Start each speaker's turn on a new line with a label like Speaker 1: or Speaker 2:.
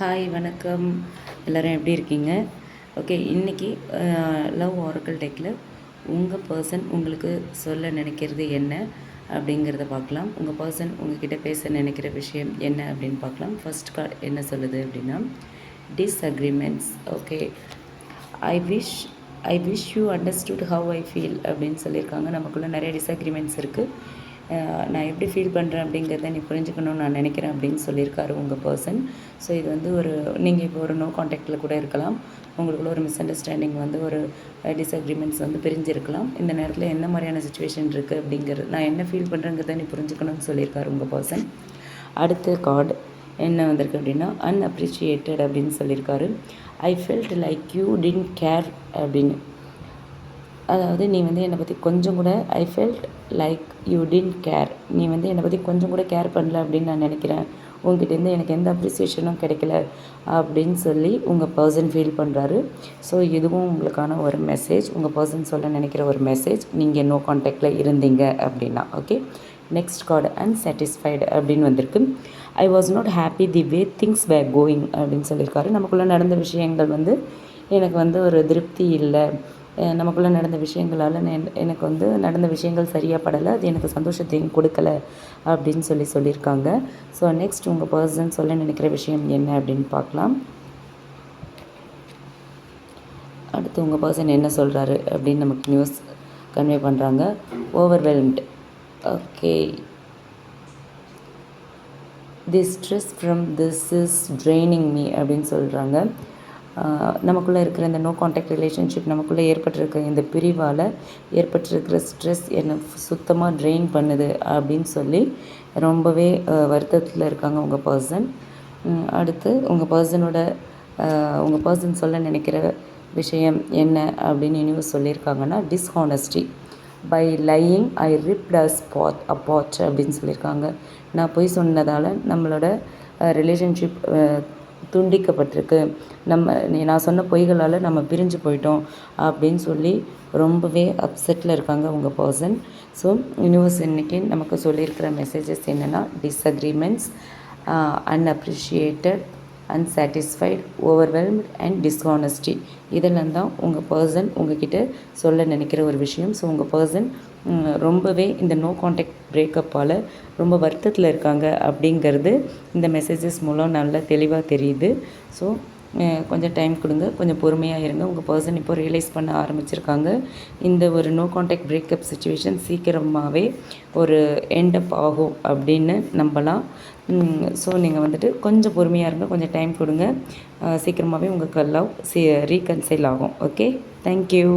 Speaker 1: Hi வணக்கம். எல்லோரும் எப்படி இருக்கீங்க? ஓகே இன்றைக்கி லவ் ஆரக்கல் டெக்கில் உங்கள் பர்சன் உங்களுக்கு சொல்ல நினைக்கிறது என்ன அப்படிங்கிறத பார்க்கலாம். உங்கள் பர்சன் உங்ககிட்ட பேச நினைக்கிற விஷயம் என்ன அப்படின்னு பார்க்கலாம். ஃபர்ஸ்ட் கார்டு என்ன சொல்லுது அப்படின்னா disagreements okay I wish I wish you understood how I feel அப்படின்னு சொல்லியிருக்காங்க. நமக்குள்ளே நிறைய டிஸ்அக்ரிமெண்ட்ஸ் இருக்குது நான் எப்படி ஃபீல் பண்ணுறேன் அப்படிங்கிறத நீ புரிஞ்சுக்கணும்னு நான் நினைக்கிறேன் அப்படின்னு சொல்லியிருக்காரு உங்கள் பர்சன் ஸோ இது வந்து ஒரு நீங்கள் இப்போ ஒரு நோ காண்டாக்டில் கூட இருக்கலாம். உங்களுக்குள்ள ஒரு மிஸ் அண்டர்ஸ்டாண்டிங் வந்து ஒரு டிஸ்அக்ரிமெண்ட்ஸ் வந்து பிரிஞ்சிருக்கலாம். இந்த நேரத்தில் என்ன மாதிரியான சுச்சுவேஷன் இருக்குது அப்படிங்கிறது நான் என்ன ஃபீல் பண்ணுறேங்கிறத நீ புரிஞ்சுக்கணும்னு சொல்லியிருக்காரு உங்கள் பர்சன் அடுத்த கார்டு என்ன வந்திருக்கு அப்படின்னா அன்அப்ரிஷியேட்டட் அப்படின்னு சொல்லியிருக்காரு. I felt like you didn't care அப்படின்னு. அதாவது நீ வந்து என்னை பற்றி கொஞ்சம் கூட I felt like you didn't care நீ வந்து என்னை பற்றி கொஞ்சம் கூட கேர் பண்ணல அப்படின்னு நான் நினைக்கிறேன். உங்ககிட்டேருந்து எனக்கு எந்த அப்ரிசியேஷனும் கிடைக்கல அப்படின்னு சொல்லி உங்கள் பர்சன் ஃபீல் பண்ணுறாரு ஸோ இதுவும் உங்களுக்கான ஒரு மெசேஜ் உங்கள் பர்சன் சொல்ல நினைக்கிற ஒரு மெசேஜ் நீங்கள் நோ காண்டாக்டில் இருந்தீங்க அப்படின்னா ஓகே நெக்ஸ்ட் கார்டு அன்சாட்டிஸ்ஃபைடு அப்படின்னு வந்திருக்கு. I was not happy the way things were going அப்படின்னு சொல்லியிருக்காரு. நமக்குள்ளே நடந்த விஷயங்கள் வந்து எனக்கு வந்து ஒரு திருப்தி இல்லை. நமக்குள்ளே நடந்த விஷயங்களால் எனக்கு வந்து நடந்த விஷயங்கள் சரியாக படலை. அது எனக்கு சந்தோஷத்தையும் கொடுக்கல அப்படின்னு சொல்லி சொல்லியிருக்காங்க. ஸோ நெக்ஸ்ட் உங்கள் பர்சன் சொல்ல நினைக்கிற விஷயம் என்ன அப்படின்னு பார்க்கலாம். அடுத்து உங்கள் பர்சன் என்ன சொல்கிறாரு அப்படின்னு நமக்கு நியூஸ் கன்வே பண்ணுறாங்க overwhelmed okay the stress from this is draining me அப்படின்னு சொல்கிறாங்க நமக்குள்ளே இருக்கிற இந்த நோ காண்டாக்ட் ரிலேஷன்ஷிப் நமக்குள்ளே ஏற்பட்டிருக்க இந்த பிரிவால் ஏற்பட்டிருக்கிற ஸ்ட்ரெஸ் என்னை சுத்தமாக ட்ரெயின் பண்ணுது அப்படின்னு சொல்லி ரொம்பவே வருத்தத்தில் இருக்காங்க உங்கள் பர்சன் அடுத்து உங்கள் பர்சனோட உங்கள் பர்சன் சொல்ல நினைக்கிற விஷயம் என்ன அப்படின்னு இனிவு சொல்லியிருக்காங்கன்னா dishonesty by lying I ripped a spot apart அப்படின்னு சொல்லியிருக்காங்க. நான் போய் சொன்னதால் நம்மளோட ரிலேஷன்ஷிப் துண்டிக்கப்பட்டிருக்கு. நம்ம நான் சொன்ன பொய்களால் நம்ம பிரிஞ்சு போயிட்டோம் அப்படின்னு சொல்லி ரொம்பவே அப்செட்டில் இருக்காங்க உங்கள் பர்சன் ஸோ யூனிவர்ஸ் இன்றைக்கி நமக்கு சொல்லியிருக்கிற மெசேஜஸ் என்னென்னா disagreements unappreciated unsatisfied overwhelmed and dishonesty இதெல்லாம் தான் உங்கள் பர்சன் உங்ககிட்ட சொல்ல நினைக்கிற ஒரு விஷயம். ஸோ உங்கள் பர்சன் ரொம்பவே இந்த நோ காண்டாக்ட் பிரேக்கப்பால் ரொம்ப வருத்தத்தில் இருக்காங்க அப்படிங்கிறது இந்த மெசேஜஸ் மூலம் நல்லா தெளிவாக தெரியுது. ஸோ கொஞ்சம் டைம் கொடுங்க. கொஞ்சம் பொறுமையாக இருங்க. உங்கள் பர்சன் இப்போ ரியலைஸ் பண்ண ஆரம்பிச்சிருக்காங்க. இந்த ஒரு நோ காண்டாக்ட் பிரேக்கப் சுச்சுவேஷன் சீக்கிரமாகவே ஒரு எண்டப் ஆகும் அப்படின்னு நம்பலாம். ஸோ நீங்கள் வந்துட்டு கொஞ்சம் பொறுமையாக இருங்க. கொஞ்சம் டைம் கொடுங்க. சீக்கிரமாகவே உங்கள் லவ் சீ ரீகன்சைல் ஆகும். Okay thank you